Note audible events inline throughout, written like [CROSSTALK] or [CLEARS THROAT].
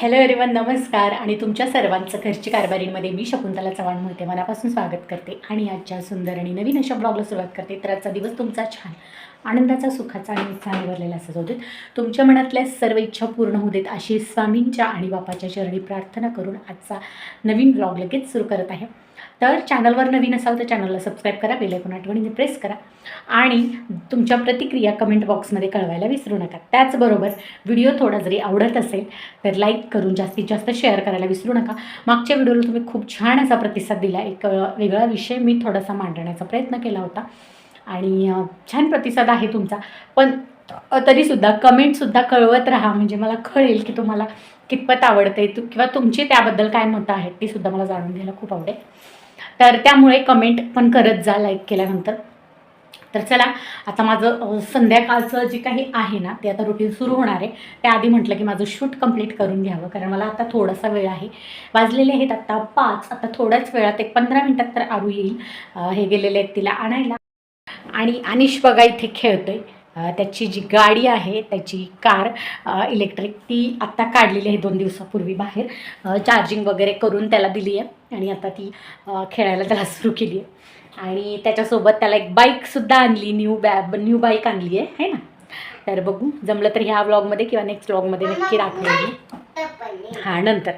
Hello everyone नमस्कार. आणि तुमच्या सर्वांचं घरची कारभारीमध्ये मी शकुंतला चव्हाण म्हणते मनापासून स्वागत करते. आणि आजच्या सुंदर आणि नवीन अशा ब्लॉगला सुरुवात करते. तर आजचा दिवस तुमचा छान आनंदाचा सुखाचा आणि उत्साहाने भरलेला असा जाऊ देत. तुमच्या मनातल्या सर्व इच्छा पूर्ण होऊ देत अशी स्वामींच्या आणि बापाच्या चरणी प्रार्थना करून आजचा नवीन ब्लॉग लगेच सुरू करत आहे. तर चॅनलवर नवीन असाल तर चॅनलला सबस्क्राईब करा बेलायकून आठवणीने प्रेस करा. आणि तुमच्या प्रतिक्रिया कमेंट बॉक्समध्ये कळवायला विसरू नका. त्याचबरोबर व्हिडिओ थोडा जरी आवडत असेल तर लाईक करून जास्तीत जास्त शेअर करायला विसरू नका. मागच्या व्हिडिओला तुम्ही खूप छान असा प्रतिसाद दिला. एक वेगळा विषय मी थोडासा मांडण्याचा प्रयत्न केला होता. आणि छान प्रतिसाद आहे तुमचा. पण तरीसुद्धा कमेंटसुद्धा कळवत राहा. म्हणजे मला कळेल की तुम्हाला कितपत आवडते तु किंवा तुमची त्याबद्दल काय मतं आहेत ती सुद्धा मला जाणून घ्यायला खूप आवडेल. तर त्यामुळे कमेंट पण करत जा लाईक केल्यानंतर. तर चला आता माझं संध्याकाळचं जे काही आहे ना ते आता रुटीन सुरू होणार आहे. त्याआधी म्हटलं की माझं शूट कंप्लीट करून घ्यावं कारण मला आता थोडासा वेळ आहे. वाजलेले आहेत आत्ता पाच आता थोड्याच वेळात एक पंधरा मिनटात तर आरू येईल. हे गेलेले आहेत तिला आणायला. आणि अनिश बघा इथे खेळतोय. आहे त्याची जी गाडी आहे त्याची कार इलेक्ट्रिक ती आत्ता काढलेली आहे दोन दिवसापूर्वी बाहेर. चार्जिंग वगैरे करून त्याला दिली आहे आणि आता ती खेळायला त्याला सुरू केली आहे. आणि त्याच्यासोबत त्याला एक बाईकसुद्धा आणली न्यू बॅ न्यू बाईक आणली आहे है ना? तर बघू जमलं तर ह्या व्लॉगमध्ये किंवा नेक्स्ट व्लॉगमध्ये नक्की दाखवेल मी हां नंतर.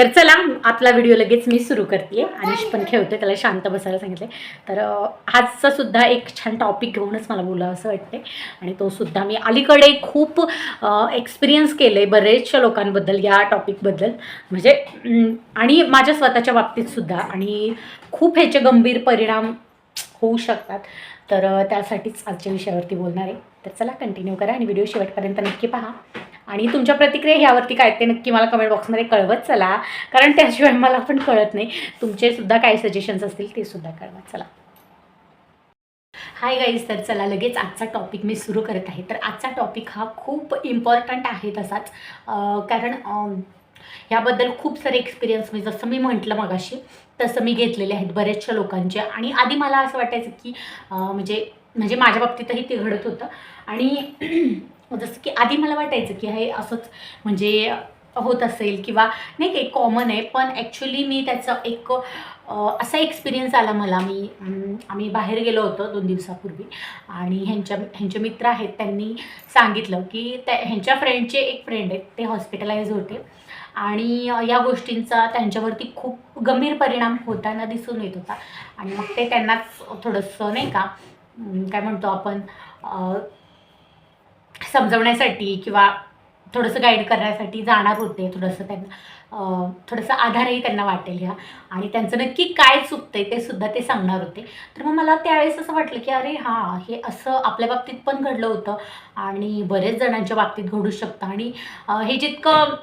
तर चला आपला व्हिडिओ लगेच मी सुरू करते आणि पण खेळतोय त्याला शांत बसायला सांगितले तर आजचा सुद्धा एक छान टॉपिक घेऊनच मला बोलावं असं वाटते आणि तो सुद्धा मी अलीकडे खूप एक्सपिरियन्स केलं आहे बरेचशा लोकांबद्दल या टॉपिकबद्दल म्हणजे आणि माझ्या स्वतःच्या बाबतीत सुद्धा. आणि खूप ह्याचे गंभीर परिणाम होऊ शकतात. तर त्यासाठीच आजच्या विषयावरती बोलणार आहे. तर चला कंटिन्यू करा आणि व्हिडिओ शेवटपर्यंत नक्की पहा. आणि तुमच्या प्रतिक्रिया ह्यावरती काय ते नक्की मला कमेंट बॉक्समध्ये कळवत चला. कारण त्याशिवाय मला पण कळत नाही. तुमचे सुद्धा काय सजेशन्स असतील ते सुद्धा कळवत चला. हाय गाईज तर चला लगेच आजचा टॉपिक मी सुरू करत आहे. तर आजचा टॉपिक हा खूप इम्पॉर्टंट आहे तसाच. कारण ह्याबद्दल खूप सारे एक्सपिरियन्स मी जसं मी म्हटलं मगाशी तसं मी घेतलेले आहेत बऱ्याचशा लोकांचे. आणि आधी मला असं वाटायचं की म्हणजे म्हणजे माझ्या बाबतीतही ते घडत होतं. आणि हो, जसं की आधी मला वाटायचं की हे असंच म्हणजे होत असेल किंवा नाही काही कॉमन आहे पण ॲक्च्युली मी त्याचं एक असा एक्सपिरियन्स आला मला. मी आम्ही बाहेर गेलो होतो दोन दिवसापूर्वी आणि ह्यांच्या ह्यांचे मित्र आहेत त्यांनी सांगितलं की त्या ह्यांच्या फ्रेंडचे एक फ्रेंड आहेत ते हॉस्पिटलाइज होते. आणि या गोष्टींचा त्यांच्यावरती खूप गंभीर परिणाम होताना दिसून येत होता. आणि मग ते त्यांनाच थोडंसं नाही का काय म्हणतो आपण समजवण्यासाठी किंवा थोडंसं गाईड करण्यासाठी जाणार होते. थोडंसं त्यांना थोडंसं आधारही त्यांना वाटेल ह्या. आणि त्यांचं नक्की काय चुकतंय ते सुद्धा ते सांगणार होते. तर मग मला त्यावेळेस असं वाटलं की अरे हां हे असं आपल्या बाबतीत पण घडलं होतं. आणि बरेच जणांच्या बाबतीत घडू शकतं. आणि हे जितकं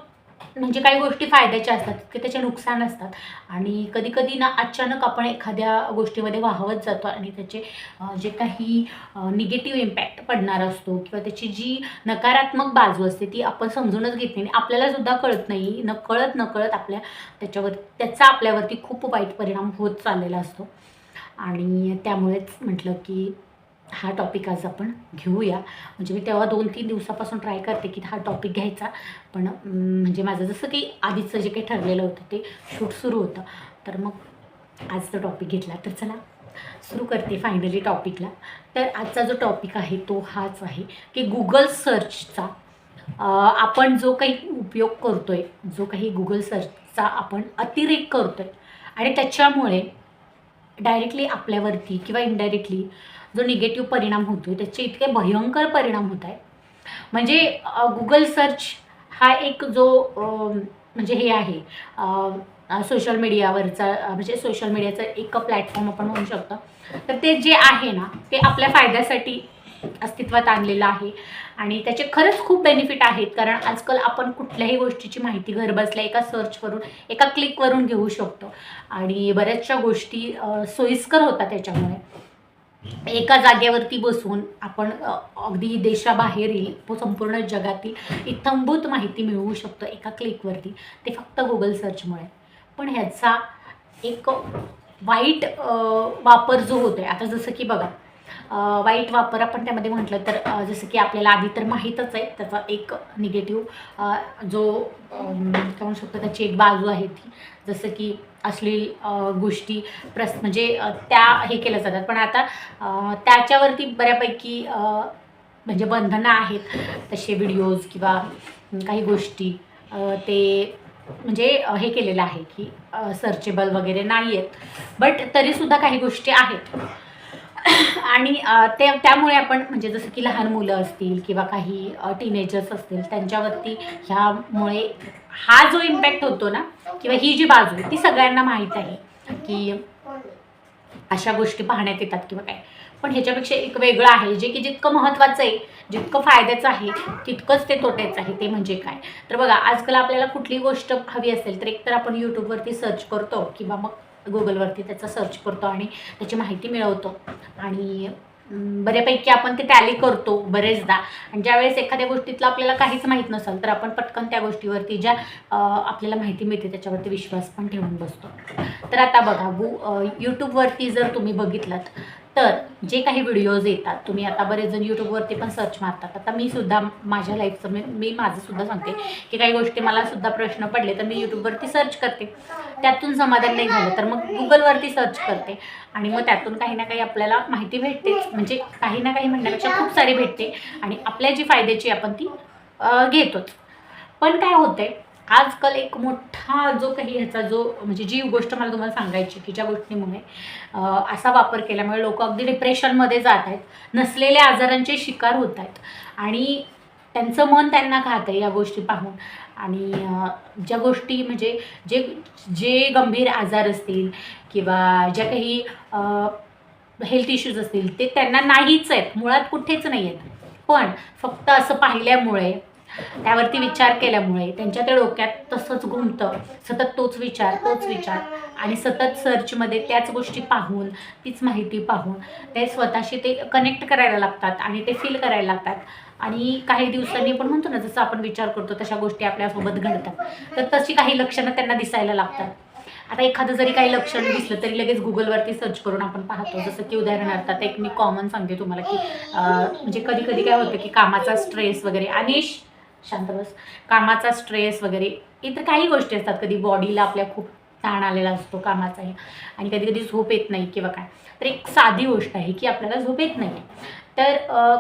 म्हणजे काही गोष्टी फायद्याच्या असतात की त्याचे नुकसान असतात. आणि कधी कधी ना अचानक आपण एखाद्या गोष्टीमध्ये वाहवत जातो आणि त्याचे जे काही निगेटिव्ह इम्पॅक्ट पडणार असतो किंवा त्याची जी नकारात्मक बाजू असते ती आपण समजूनच घेत नाही आणि आपल्याला सुद्धा कळत नाही न कळत न कळत आपल्या त्याच्यावर त्याचा आपल्यावरती खूप वाईट परिणाम होत चाललेला असतो. आणि त्यामुळेच म्हटलं की हा टॉपिक आज आपण घेऊया. म्हणजे मी तेव्हा दोन तीन दिवसापासून ट्राय करते की हा टॉपिक घ्यायचा. पण म्हणजे माझं जसं की आधीचं जे काही ठरलेलं होतं ते शूट सुरू होतं. तर मग आजचा टॉपिक घेतला तर चला सुरू करते फायनली टॉपिकला तर आजचा जो टॉपिक आहे तो हाच आहे की गुगल सर्चचा आपण जो काही उपयोग करतो आहे जो काही गुगल सर्चचा आपण अतिरेक करतो आहे आणि त्याच्यामुळे डायरेक्टली आपल्यावरती किंवा इनडायरेक्टली जो निगेटिव्ह परिणाम होतो आहे त्याचे इतके भयंकर परिणाम होत आहे म्हणजे गुगल सर्च हा एक जो म्हणजे हे आहे सोशल मीडियावरचा म्हणजे सोशल मीडियाचा एक प्लॅटफॉर्म आपण म्हणू शकतो. तर ते जे आहे ना ते आपल्या फायद्यासाठी अस्तित्वात आणलेलं आहे. आणि त्याचे खरंच खूप बेनिफिट आहेत. कारण आजकाल आपण कुठल्याही गोष्टीची माहिती घरबसल्या एका सर्चवरून एका क्लिकवरून घेऊ शकतो. आणि बऱ्याचशा गोष्टी सोयीस्कर होतात त्याच्यामुळे. एका जागेवरती बसून आपण अगदी देशाबाहेरील संपूर्ण जगातील इत्थंभूत माहिती मिळवू शकतो एका क्लिकवरती. ते फक्त गुगल सर्चमुळे पण ह्याचा एक वाईट वापर जो होतो आहे आता जसं की बघा वाईट वापर आपण त्यामध्ये म्हटलं तर जसं की आपल्याला आधी तर माहीतच आहे त्याचा एक निगेटिव्ह जो काय म्हणू शकतो त्याची एक बाजू आहे ती. जसं की अश्लील गोष्टी प्रस म्हणजे त्या हे केल्या जातात. पण आता त्याच्यावरती बऱ्यापैकी म्हणजे बंधनं आहेत. तसे व्हिडिओज किंवा काही गोष्टी ते म्हणजे हे केलेलं आहे की सर्चेबल वगैरे नाही आहेत बट तरीसुद्धा काही गोष्टी आहेत. आणि ते त्यामुळे आपण म्हणजे जसं की लहान मुलं असतील किंवा काही टीनेजर्स असतील त्यांच्यावरती ह्यामुळे हा जो इम्पॅक्ट होतो ना किंवा ही जी बाजू आहे ती सगळ्यांना माहीत आहे की अशा गोष्टी पाहण्यात येतात किंवा काय. पण ह्याच्यापेक्षा एक वेगळं आहे जे की जितकं महत्त्वाचं आहे जितकं फायद्याचं आहे तितकंच ते तोट्याचं आहे ते म्हणजे काय. तर बघा आजकाल आपल्याला कुठली गोष्ट हवी असेल तर एकतर आपण यूट्यूबवरती सर्च करतो किंवा मग गुगलवरती त्याचा सर्च करतो आणि त्याची माहिती मिळवतो. आणि बऱ्यापैकी आपण ते टॅली करतो बरेचदा. आणि ज्यावेळेस एखाद्या गोष्टीतलं आपल्याला काहीच माहीत नसेल तर आपण पटकन त्या गोष्टीवरती ज्या आपल्याला माहिती मिळते त्याच्यावरती विश्वास पण ठेवून बसतो. तर आता बघा गु यूट्यूबवरती जर तुम्ही बघितलात तर जे काही व्हिडिओज येतात तुम्ही आता बरेच जण यूट्यूबवरती पण सर्च मारतात. आता मी सुद्धा माझ्या लाईफचं मी मी माझं सुद्धा सांगते की काही गोष्टी मला सुद्धा प्रश्न पडले तर मी यूट्यूबवरती सर्च करते. त्यातून समाधान नाही झालं तर मग गुगलवरती सर्च करते. आणि मग त्यातून काही ना काही आपल्याला माहिती भेटतेच म्हणजे काही ना काही म्हणण्यापेक्षा खूप सारी भेटते. आणि आपल्या जी फायद्याची आपण ती घेतोच. पण काय होतंय आजकाल एक मोठा जो काही ह्याचा जो म्हणजे जी गोष्ट मला तुम्हाला सांगायची की ज्या गोष्टीमुळे असा वापर केल्यामुळे लोक अगदी डिप्रेशनमध्ये जात आहेत. नसलेल्या आजारांचे शिकार होत आहेत. आणि त्यांचं मन त्यांना खात आहे या गोष्टी पाहून. आणि ज्या गोष्टी म्हणजे जे जे गंभीर आजार असतील किंवा ज्या काही हेल्थ इश्यूज असतील ते त्यांना नाहीच आहेत. मुळात कुठेच नाही आहेत पण फक्त असं पाहिल्यामुळे त्यावरती विचार केल्यामुळे त्यांच्या त्या डोक्यात तसंच घुमतं. सतत तोच विचार तोच विचार. आणि सतत सर्चमध्ये त्याच गोष्टी पाहून तीच माहिती पाहून ते स्वतःशी ते कनेक्ट करायला लागतात आणि ते फील करायला लागतात. आणि काही दिवसांनी पण म्हणतो ना जसं आपण विचार करतो तशा गोष्टी आपल्यासोबत घडतात. तर तशी काही लक्षणं त्यांना दिसायला लागतात. आता एखादं जरी काही लक्षण दिसलं तरी लगेच गुगलवरती सर्च करून आपण पाहतो. जसं की उदाहरणार्थ आता एक मी कॉमन सांगते तुम्हाला की म्हणजे कधी कधी काय होतं की कामाचा स्ट्रेस वगैरे अनिश शांत बस. कामाचा स्ट्रेस वगैरे इतर काही गोष्टी असतात. कधी बॉडीला आपल्या खूप ताण आलेला असतो कामाचाही आणि कधी कधी झोप येत नाही किंवा काय. तर एक साधी गोष्ट आहे की आपल्याला झोप येत नाही. तर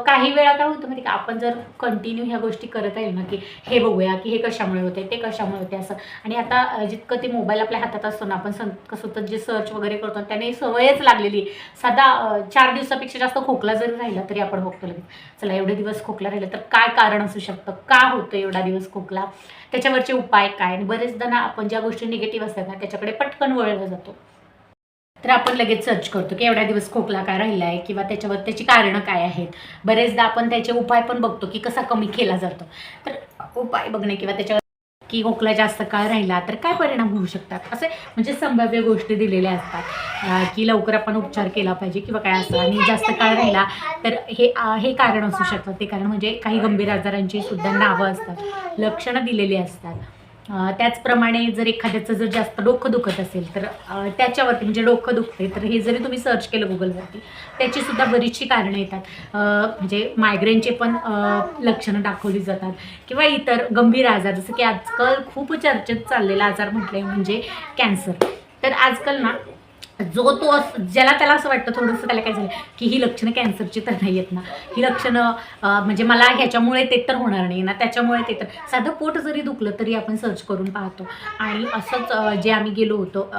काही वेळा काय होतं माहिती का आपण जर कंटिन्यू ह्या गोष्टी करत राहील ना की हे बघूया की हे कशामुळे होते ते कशामुळे होते असं. आणि आता जितकं ते मोबाईल आपल्या हातात असतो ना आपण सं कसं होतं जे सर्च वगैरे करतो त्याने सवयच लागलेली साधा चार दिवसापेक्षा जास्त खोकला जरी राहिला तरी आपण बघतो लगेच. चला एवढे दिवस खोकला राहिला तर काय कारण असू शकतं? का होतं एवढा दिवस खोकला? त्याच्यावरचे उपाय काय? आणि बरेचदा ना आपण ज्या गोष्टी निगेटिव्ह असतात ना त्याच्याकडे पटकन वळलं जातो. तर आपण लगेच सर्च करतो की एवढ्या दिवस खोकला काय राहिला आहे किंवा त्याच्यावर त्याची कारणं काय आहेत. बरेचदा आपण त्याचे उपाय पण बघतो की कसा कमी केला जातो. तर उपाय बघणे किंवा त्याच्यावर की खोकला जास्त काळ राहिला तर काय परिणाम होऊ शकतात? असे म्हणजे संभाव्य गोष्टी दिलेल्या असतात. की लवकर आपण उपचार केला पाहिजे किंवा काय असं आणि जास्त काळ राहिला तर हे हे कारण असू शकतं ते कारण म्हणजे काही गंभीर आजारांची सुद्धा नावं असतात. लक्षणं दिलेली असतात. त्याचप्रमाणे जर एखाद्याचं जर जास्त डोकं दुखत असेल तर त्याच्यावरती म्हणजे डोकं दुखते तर हे जरी तुम्ही सर्च केलं गुगलवरती त्याचीसुद्धा बरीचशी कारणं येतात. म्हणजे मायग्रेनचे पण लक्षणं दाखवली जातात किंवा इतर गंभीर आजार जसं की आजकाल खूप चर्चेत चाललेला आजार म्हटलं म्हणजे कॅन्सर तर आजकाल ना जो तो अस ज्याला त्याला असं वाटतं थोडंसं त्याला काय झालं की ही लक्षणं कॅन्सरची तर नाही आहेत ना. ही लक्षणं म्हणजे मला ह्याच्यामुळे ते तर होणार नाही ना त्याच्यामुळे ते तर साधं पोट जरी दुखलं तरी आपण सर्च करून पाहतो. आणि असंच जे आम्ही गेलो होतो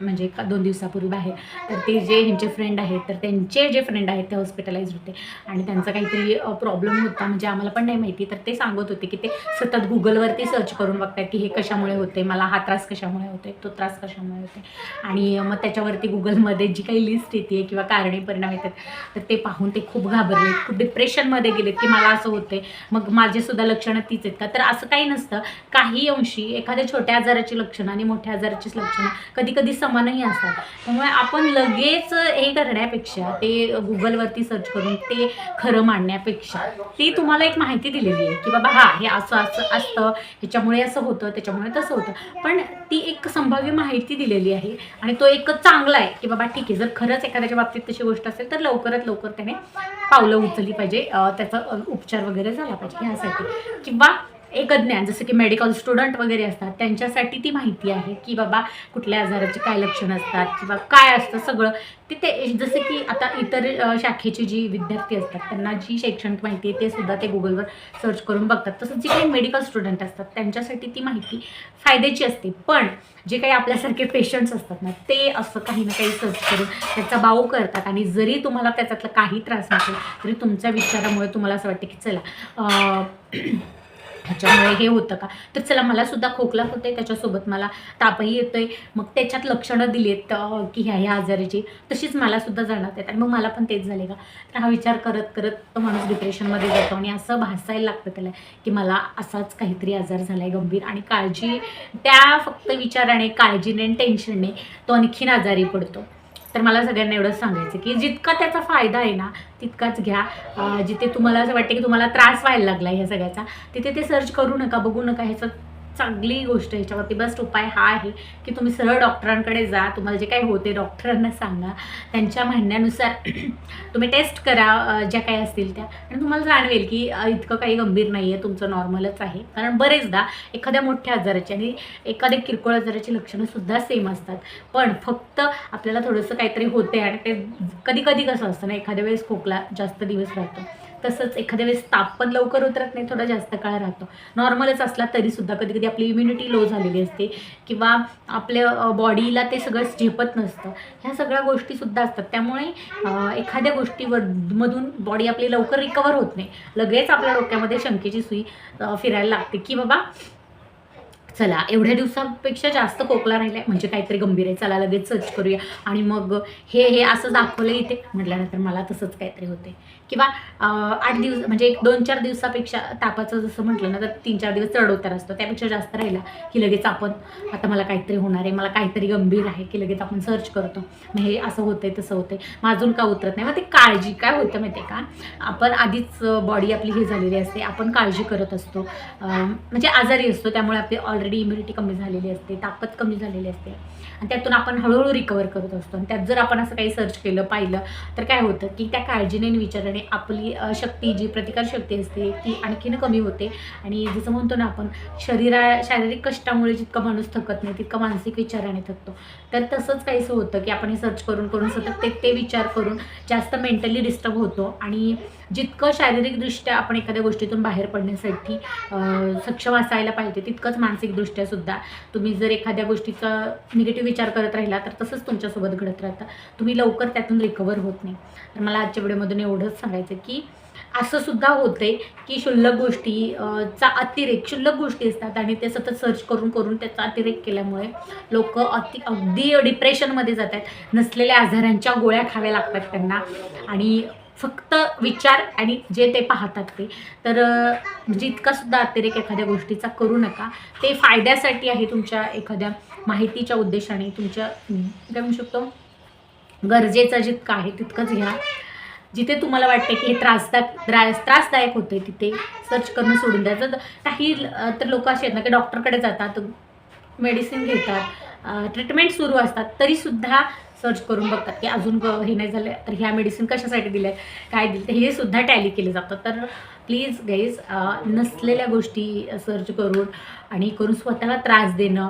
म्हणजे का दोन दिवसापूर्वी बाहेर. तर ते जे ह्यांचे फ्रेंड आहेत तर त्यांचे जे फ्रेंड आहेत ते हॉस्पिटलाइज होते. आणि त्यांचा काहीतरी प्रॉब्लेम होता म्हणजे आम्हाला पण नाही माहिती. तर ते सांगत होते की ते सतत गुगलवरती सर्च करून बघतात की हे कशामुळे होते मला हा त्रास कशामुळे होते तो त्रास कशामुळे होते आणि मग त्याच्यावरती गुगलमध्ये जी काही लिस्ट येते किंवा कारणे परिणाम येतात तर ते पाहून ते खूप घाबरले. खूप डिप्रेशनमध्ये गेलेत की मला असं होते मग माझेसुद्धा लक्षणं तीच आहेत का? तर असं काही नसतं. काही अंशी एखाद्या छोट्या आजाराची लक्षणं आणि मोठ्या आजाराचीच लक्षणं कधी कधी समानही असतात. त्यामुळे आपण लगेच हे करण्यापेक्षा ते गुगलवरती सर्च करून ते खरं मांडण्यापेक्षा ती तुम्हाला एक माहिती दिलेली आहे की बाबा हा हे असं असं असतं ह्याच्यामुळे असं होतं त्याच्यामुळे तसं होतं. पण ती एक संभाव्य माहिती दिलेली आहे आणि तो एक चांगला आहे की बाबा ठीक आहे जर खरंच एखाद्याच्या बाबतीत तशी गोष्ट असेल तर लवकरात लवकर त्याने पावलं उचलली पाहिजे. त्याचा उपचार वगैरे झाला पाहिजे ह्यासाठी किंवा एक ज्ञान जसं की मेडिकल स्टुडंट वगैरे असतात त्यांच्यासाठी ती माहिती आहे की बाबा कुठल्या आजाराचे काय लक्षणं असतात किंवा काय असतं सगळं. ते ते जसं की आता इतर शाखेचे शाखेची जी विद्यार्थी असतात त्यांना जी शैक्षणिक माहिती आहे ते सुद्धा ते गुगलवर सर्च करून बघतात. तसंच जे काही मेडिकल स्टुडंट असतात त्यांच्यासाठी ती माहिती फायद्याची असते. पण जे काही आपल्यासारखे पेशंट्स असतात ना ते असं काही ना काही सर्च करून त्याचा बाऊ करतात. आणि जरी तुम्हाला त्याच्यातला काही त्रास नसेल तरी तुमच्या विचारामुळे तुम्हाला असं वाटतं की चला ह्याच्यामुळे हे होतं का? तर चला मला सुद्धा खोकला होतोय त्याच्यासोबत मला तापही येतोय. मग त्याच्यात लक्षणं दिलीत की ह्या ह्या आजाराची. तशीच मला सुद्धा जाणवत आहेत आणि मग मला पण तेच झाले का? तर हा विचार करत करत तो माणूस डिप्रेशनमध्ये जातो आणि असं भासायला लागतं त्याला की मला असाच काहीतरी आजार झाला आहे गंभीर आणि काळजी त्या फक्त विचाराने काळजीने आणि टेन्शनने तो आणखीन आजारी पडतो. तर मला सगळ्यांना एवढंच सांगायचं की जितका त्याचा फायदा आहे ना तितकाच घ्या. जिथे तुम्हाला असं वाटतं की तुम्हाला त्रास व्हायला लागला ह्या सगळ्याचा तिथे ते सर्च करू नका बघू नका ह्याचं चांगली गोष्ट ह्याच्यावरती बेस्ट उपाय हा आहे की तुम्ही सरळ डॉक्टरांकडे जा. तुम्हाला जे काही होते डॉक्टरांना सांगा. त्यांच्या म्हणण्यानुसार [CLEARS THROAT] तुम्ही टेस्ट करा ज्या काही असतील त्या. आणि तुम्हाला जाणवेल की इतकं काही गंभीर नाही आहे तुमचं नॉर्मलच आहे. कारण बरेचदा एखाद्या मोठ्या आजाराची आणि एखाद्या किरकोळ आजाराची लक्षणंसुद्धा सेम असतात. पण फक्त आपल्याला थोडंसं काहीतरी होते आणि ते कधी कधी कसं असतं ना एखाद्या वेळेस खोकला जास्त दिवस राहतो. तसंच एखाद्या वेळेस ताप पण लवकर उतरत नाही थोडा जास्त काळ राहतो. नॉर्मलच असला तरीसुद्धा कधी कधी आपली इम्युनिटी लो झालेली असते किंवा आपल्या बॉडीला ते सगळं झेपत नसतं. ह्या सगळ्या गोष्टीसुद्धा असतात. त्यामुळे एखाद्या गोष्टीवर मधून बॉडी आपली लवकर रिकवर होत नाही. लगेच आपल्या डोक्यामध्ये शंकेची सुई फिरायला लागते की बाबा चला एवढ्या दिवसापेक्षा जास्त खोकला राहिलाय म्हणजे काहीतरी गंभीर आहे चला लगेच सर्च करूया. आणि मग हे हे असं दाखवलं इथे. म्हटल्यानंतर मला तसंच काहीतरी होते किंवा आठ दिवस म्हणजे एक दोन चार दिवसापेक्षा तापाचं जसं म्हटलं ना तर तीन चार दिवस चढ असतो. त्यापेक्षा जास्त राहिला की लगेच आपण आता मला काहीतरी होणार आहे मला काहीतरी गंभीर आहे की लगेच आपण सर्च करतो. मग हे असं होतंय तसं होतंय. मग अजून का उतरत नाही? मग ते काळजी काय होतं माहिती आहे का? आपण आधीच बॉडी आपली हे झालेली असते. आपण काळजी करत असतो. म्हणजे आजारी असतो त्यामुळे आपली ऑलरेडी इम्युनिटी कमी झालेली असते ताकद कमी झालेली असते. आणि त्यातून आपण हळूहळू रिकवर करत असतो. आणि त्यात जर आपण असं काही सर्च केलं पाहिलं तर काय होतं की त्या काळजीने विचाराने त्याने आपली शक्ती जी प्रतिकार शक्ती असते ती आणखीन कमी होते. आणि जसं म्हणतो ना आपण शरीरा शारीरिक कष्टामुळे जितका माणूस थकत नाही तितकं मानसिक विचाराने थकतो. तर तसंच काहीसं होतं की आपण हे सर्च करून करून सतत ते ते विचार करून जास्त मेंटली डिस्टर्ब होतो. आणि जितकं शारीरिकदृष्ट्या आपण एखाद्या गोष्टीतून बाहेर पडण्यासाठी सक्षम असायला पाहिजे तितकंच मानसिकदृष्ट्यासुद्धा तुम्ही जर एखाद्या गोष्टीचा निगेटिव्ह विचार करत राहिला तर तसंच तुमच्यासोबत घडत राहतं. तुम्ही लवकर त्यातून रिकवर होत नाही. तर मला आजच्या व्हिडिओमधून एवढंच सांगायचं की असं सुद्धा आहे की क्षुल्लक गोष्टी चा अतिरेक क्षुल्लक गोष्टी असतात आणि ते सतत सर्च करून करून त्याचा अतिरेक केल्यामुळे लोक अति अगदी डिप्रेशनमध्ये जातात. नसलेल्या आजारांच्या गोळ्या खाव्या लागतात त्यांना. आणि फक्त विचार आणि जे ते पाहतात ते. तर म्हणजे इतकासुद्धा अतिरेक एखाद्या गोष्टीचा करू नका. ते फायद्यासाठी आहे तुमच्या एखाद्या माहितीच्या उद्देशाने तुमच्या काय म्हणू शकतो? गरजेचं जितकं आहे तितकंच घ्या. जिथे तुम्हाला वाटते की हे त्रासदायक त्रास त्रासदायक होते तिथे सर्च करणं सोडून द्यायचं काही तर लोक असे आहेत ना की डॉक्टरकडे जातात मेडिसिन घेतात ट्रीटमेंट सुरू असतात तरीसुद्धा सर्च करून बघतात की अजून हे नाही झालं तर ह्या मेडिसिन कशासाठी दिल्या काय दिलं? तर हे सुद्धा टॅली केले जातं. तर प्लीज गाईज नसलेल्या गोष्टी सर्च करून आणि करून स्वतःला त्रास देणं.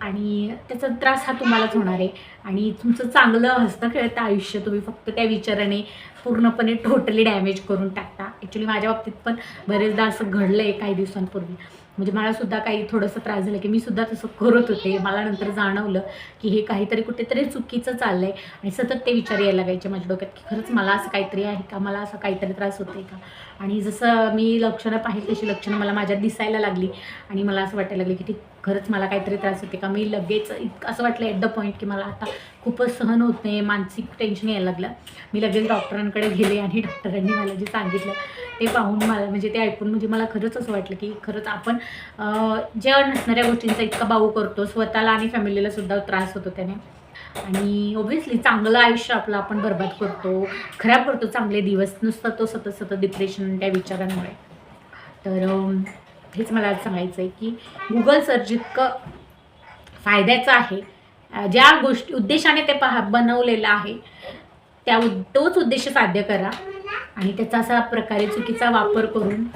आणि त्याचा त्रास हा तुम्हालाच होणार आहे. आणि तुमचं चांगलं हसतं खेळतं आयुष्य तुम्ही फक्त त्या विचाराने पूर्णपणे टोटली डॅमेज करून टाकता. ॲक्च्युली माझ्या बाबतीत पण बरेचदा असं घडलं आहे काही दिवसांपूर्वी. म्हणजे मला सुद्धा काही थोडंसं त्रास झाला की मी सुद्धा तसं करत होते. मला नंतर जाणवलं की हे काहीतरी कुठेतरी चुकीचं चाललं आहे आणि सतत ते विचार यायला लागायचे माझ्या डोक्यात की खरंच मला असं काहीतरी आहे का? मला असं काहीतरी त्रास होते का? आणि जसं मी लक्षणं पाहिली तशी लक्षणं मला माझ्यात दिसायला लागली आणि मला असं वाटायला लागलं की ठीक खरंच मला काहीतरी त्रास होते का? मी लगेच इतकं असं वाटलं ॲट द पॉईंट की मला आता खूपच सहन होत नाही मानसिक टेन्शन यायला लागलं. मी लगेच डॉक्टरांकडे गेले आणि डॉक्टरांनी मला जे सांगितलं ते पाहून मला म्हणजे ते ऐकून म्हणजे मला खरंच असं वाटलं की खरंच आपण ज्या नसणाऱ्या गोष्टींचा इतका बाऊ करतो स्वतःला आणि फॅमिलीला सुद्धा त्रास होतो त्याने. आणि ऑब्व्हियसली चांगलं आयुष्य आपलं आपण बर्बाद करतो खराब करतो चांगले दिवस नुसतं तो सतत सतत डिप्रेशन त्या विचारांमुळे. तर हेच मला सांगायचं आहे की गुगल सर्च जितकं फायद्याचं आहे. ज्या गोष्टी उद्देशाने ते पहा बनवलेलं आहे त्या उद तोच उद्देश साध्य करा. आणि त्याचा असा प्रकारे चुकीचा वापर करून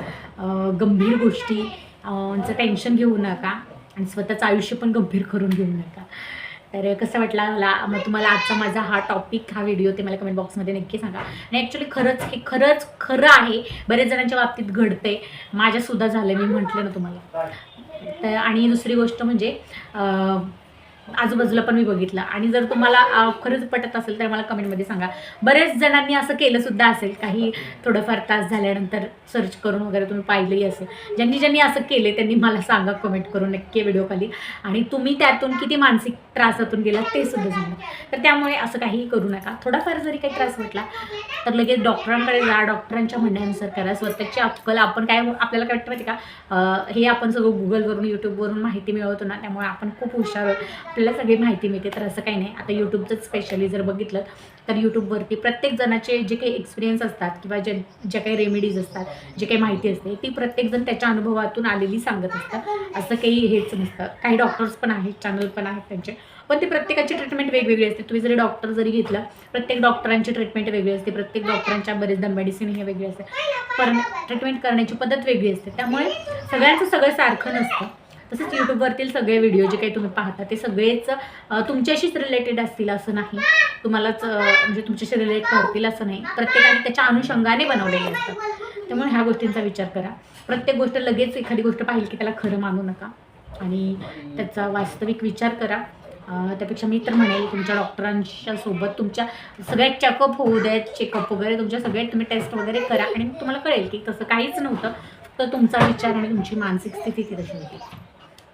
गंभीर गोष्टी टेन्शन घेऊ नका. आणि स्वतःचं आयुष्य पण गंभीर करून घेऊ नका. तर कसं वाटला मला मग तुम्हाला आजचा माझा हा टॉपिक हा व्हिडिओ ते मला कमेंट बॉक्समध्ये नक्की सांगा. आणि ॲक्च्युली खरंच हे खरंच खरं आहे बरेच जणांच्या बाबतीत घडते माझ्यासुद्धा झालं मी म्हटलं ना तुम्हाला. तर आणि दुसरी गोष्ट म्हणजे आजूबाजूला पण मी बघितलं. आणि जर तुम्हाला खरंच पटत असेल तर मला कमेंटमध्ये सांगा. बरेच जणांनी असं केलं सुद्धा असेल. काही थोडंफार तास झाल्यानंतर सर्च करून वगैरे तुम्ही पाहिलंही असेल. ज्यांनी ज्यांनी असं केले त्यांनी मला सांगा कमेंट करून नक्की व्हिडिओ खाली. आणि तुम्ही त्यातून किती मानसिक त्रासातून गेला ते सुद्धा सांगा. तर त्यामुळे असं काहीही करू नका. थोडाफार जरी काही त्रास वाटला तर लगेच डॉक्टरांकडे जा. डॉक्टरांच्या म्हणण्यानुसार करा. स्वतःची अक्कल आपण काय आपल्याला काय वाटतं माहिती का? हे आपण सगळं गुगलवरून यूट्यूबवरून माहिती मिळवतो ना त्यामुळे आपण खूप हुशार आपल्याला सगळी माहिती मिळते तर असं काही नाही. आता यूट्यूबचं स्पेशली जर बघितलं तर यूट्यूबवरती प्रत्येक जणाचे जे काही एक्सपिरियन्स असतात किंवा जे ज्या काही रेमेडीज असतात जे काही माहिती असते ती प्रत्येकजण त्याच्या अनुभवातून आलेली सांगत असतात. असं काही हेच नसतं. काही डॉक्टर्स पण आहेत चॅनल पण आहेत त्यांचे. पण ते प्रत्येकाची ट्रीटमेंट वेगवेगळी असते. तुम्ही जरी डॉक्टर जरी घेतलं प्रत्येक डॉक्टरांची ट्रीटमेंट वेगळी असते. प्रत्येक डॉक्टरांच्या बरेचदा मेडिसिन हे वेगळे असते पण ट्रीटमेंट करण्याची पद्धत वेगळी असते. त्यामुळे सगळ्यांचं सगळं सारखं नसतं. तसंच यूट्यूबवरतील सगळे व्हिडिओ जे काही तुम्ही पाहता ते सगळेच तुमच्याशीच रिलेटेड असतील असं नाही. तुम्हालाच म्हणजे तुमच्याशी रिलेट करतील असं नाही. प्रत्येकाने त्याच्या अनुषंगाने बनवलेले असतात. त्यामुळे ह्या गोष्टींचा विचार करा. प्रत्येक गोष्ट लगेच एखादी गोष्ट पाहिली की त्याला खरं मानू नका. आणि त्याचा वास्तविक विचार करा. त्यापेक्षा मी तर म्हणेल तुमच्या डॉक्टरांच्या सोबत तुमच्या सगळ्यात चेकअप होऊ द्यात चेकअप वगैरे तुमच्या सगळ्यात तुम्ही टेस्ट वगैरे करा. आणि मग तुम्हाला कळेल की तसं काहीच नव्हतं. तर तुमचा विचार आणि तुमची मानसिक स्थिती ती तशी होती.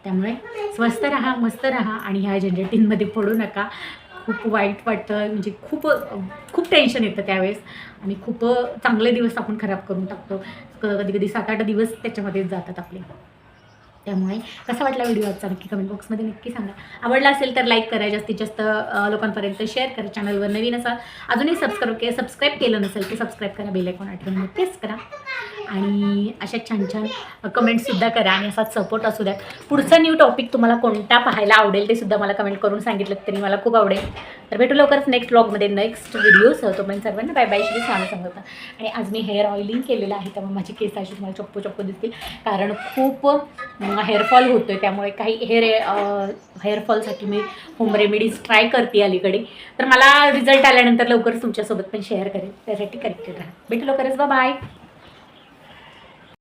त्यामुळे स्वस्त राहा मस्त राहा आणि ह्या झंझटींमध्ये पडू नका. खूप वाईट वाटतं म्हणजे खूप खूप टेन्शन येतं त्यावेळेस. आणि खूप चांगले दिवस आपण खराब करून टाकतो. कधी कधी सात आठ दिवस त्याच्यामध्येच जातात आपले. त्यामुळे कसा वाटला व्हिडिओ आजचा? नक्की कमेंट बॉक्समध्ये नक्की सांगा. आवडला असेल तर लाईक करा. जास्तीत जास्त लोकांपर्यंत शेअर करा. चॅनलवर नवीन असाल अजूनही सबस्क्राईब के सबस्क्राईब केलं नसेल तर सबस्क्राईब करा. बेल आठवण प्रेस करा. आणि अशा छान छान कमेंट्ससुद्धा करा आणि असाच सपोर्ट असू द्या पुढचा न्यू टॉपिक तुम्हाला कोणता पाहायला आवडेल ते सुद्धा मला कमेंट करून सांगितलं तरी मला खूप आवडेल. तर भेटू लवकरच नेक्स्ट ब्लॉगमध्ये नेक्स्ट व्हिडिओ तोपर्यंत सर्वांना बाय बाय श्री स्वामी सांगतात आणि आज मी हेअर ऑइलिंग केलेलं आहे त्यामुळे माझी केस अशी तुम्हाला चप्पू चप्पू दिसतील. कारण खूप हेअरफॉल होतो आहे त्यामुळे काही हेअर हेअरफॉलसाठी मी होम रेमेडीज ट्राय करते अलीकडे. तर मला रिझल्ट आल्यानंतर लवकरच तुमच्यासोबत पण शेअर करेल त्यासाठी करेक्टेड राहा. भेटू लवकरच. बा बाय